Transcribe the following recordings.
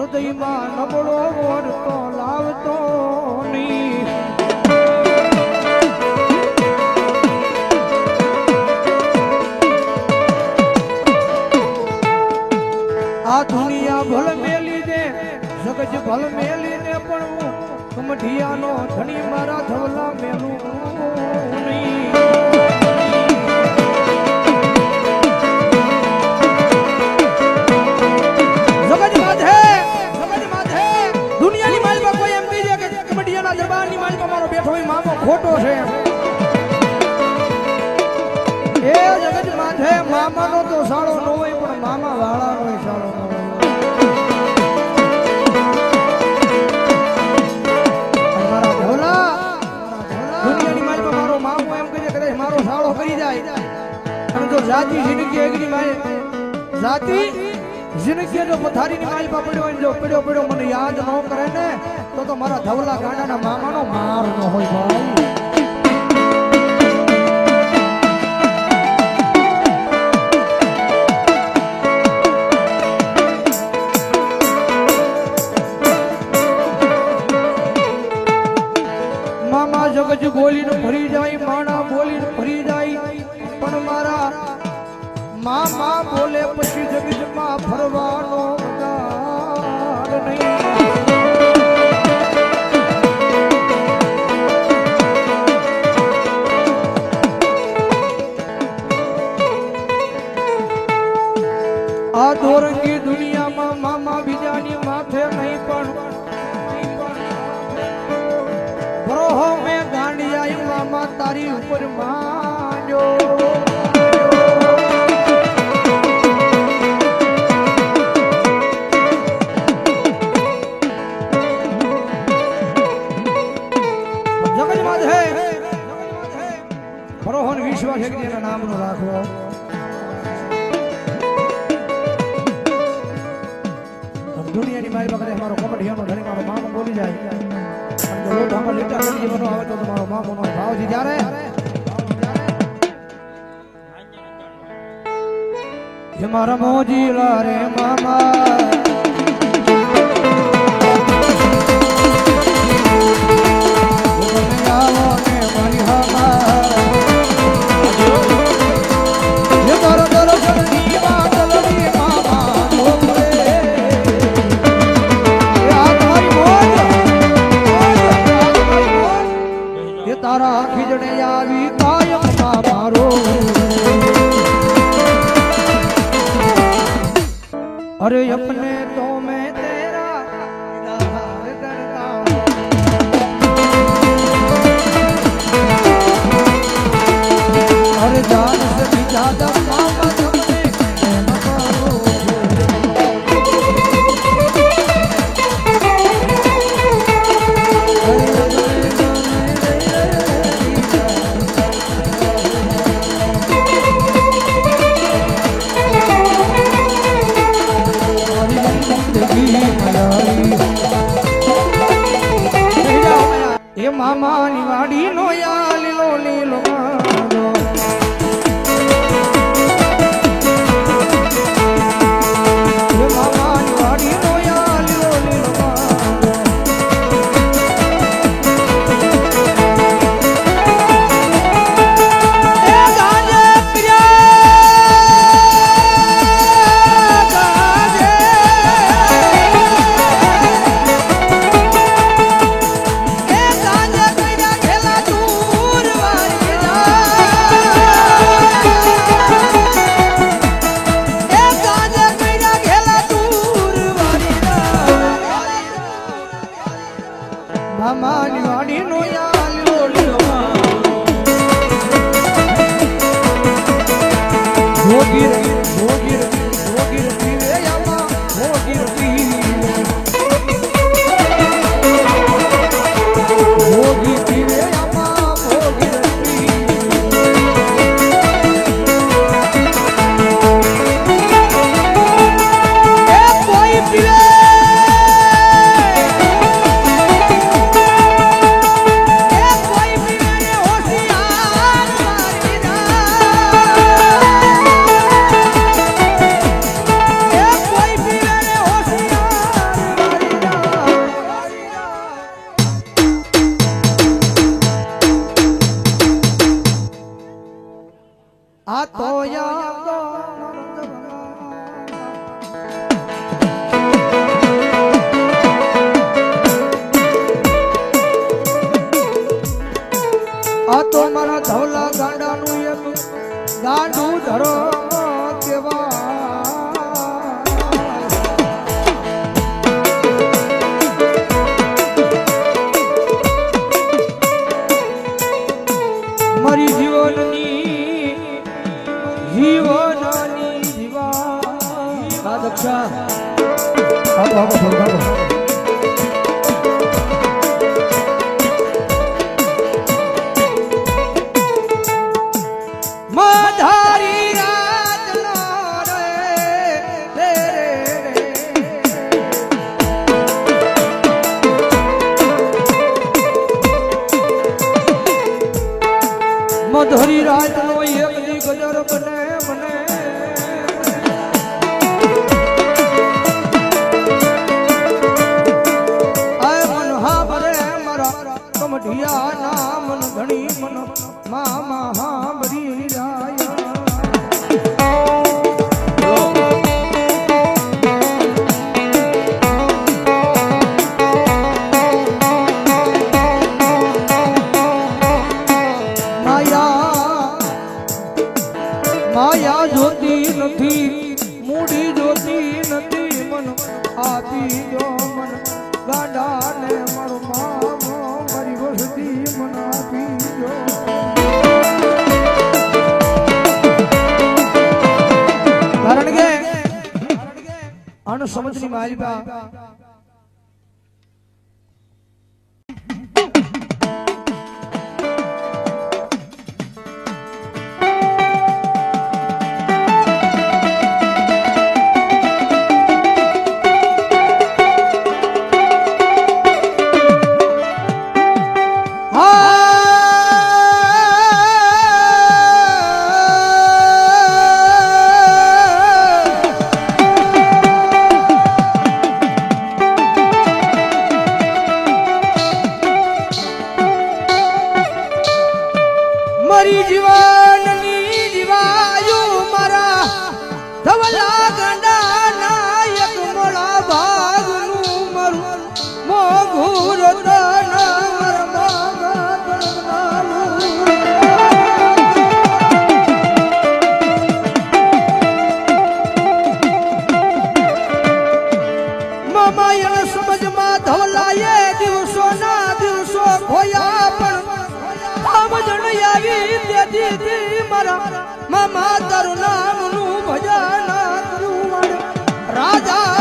હૃદયમાં નબળો વરતો લાવતો નહીં. આ દુનિયા ભલ મેલી દે જગજ ભલ મેલી ને પણ હું કમઠિયાનો ધણી મારા ધવલા મેલું નહીં. મારો મામો ખોટો છે એ જગત માથે મામાનો તો સાળો ન હોય, પણ મામા વાળાનો સાળો ન હોય. જાતિ જિંદગી એકની માય, જાતિ જિંદગી જો પથારીની માલમાં પડ્યો હોય જો પડ્યો પડ્યો, મને યાદ ન કરે ને તો તો મારા ધવલા ગાંડાના મામાનો માર ન હોય ભાઈ. મામા જગજ બોલીને ભરી દુનિયાની મારી પાસે મારો કોમેડિયાનો ધણી મારો મામો બોલી જાય. અને જો લોટ આમાં લીટા કરી દેવાનો આવે તો તમારો મામોનો ભાવ છે જ્યારે. હે મારા મોજીલા રે મામા. अरे अपने तो मैं तेरा हर जान से भी ज्यादा મામાની વાડી નો યાલ આ તો મારા ધવલા ગાંડાનું એક ગાંડું ધરો કેવા મારી જીવનની જીવનની જીવા દક્ષા ধরি রায় દો મન ગાડાને મારો મામો મારી વસતી મન અણ સમજની માલિકા સમજણ આવી તેથી મારા મામા તારું નામનું ભજન કરું અને રાજા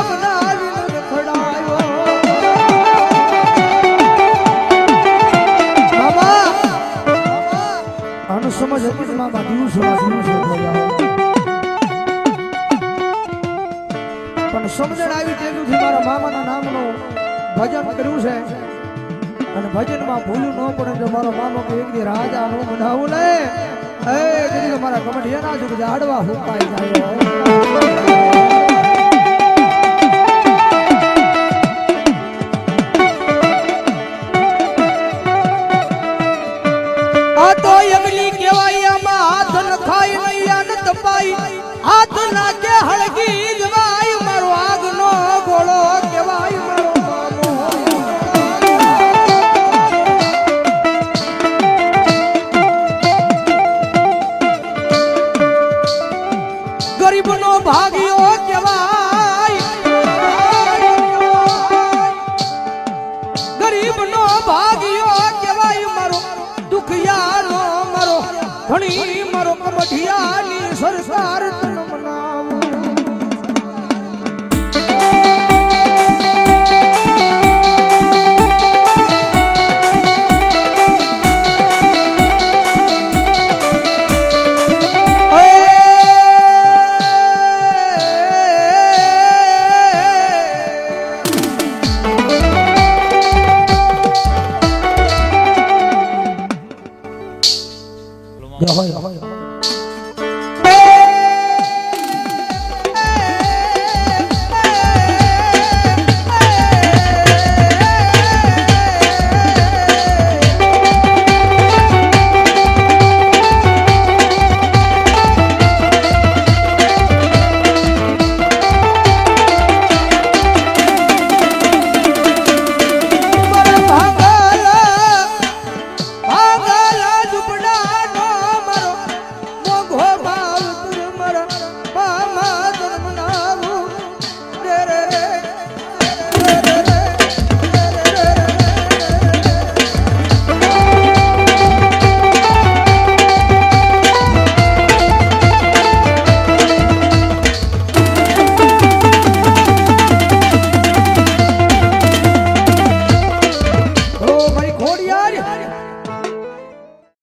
સમજ હતી મામા ખોયા પણ સમજણ આવી તેથી મારા મામાના નામનું ભજન કર્યું છે. અને ભજનમાં ભૂલું ન પડે જો મારો મામો કે એક દી રાજા નું બનાવું ને એ તો મારા કમઠિયા ના જો હાડવા હુકાઈ જાય. હાથ નાખે હળગી. ધણી મારો કમઢિયાની સરકાર જય હોય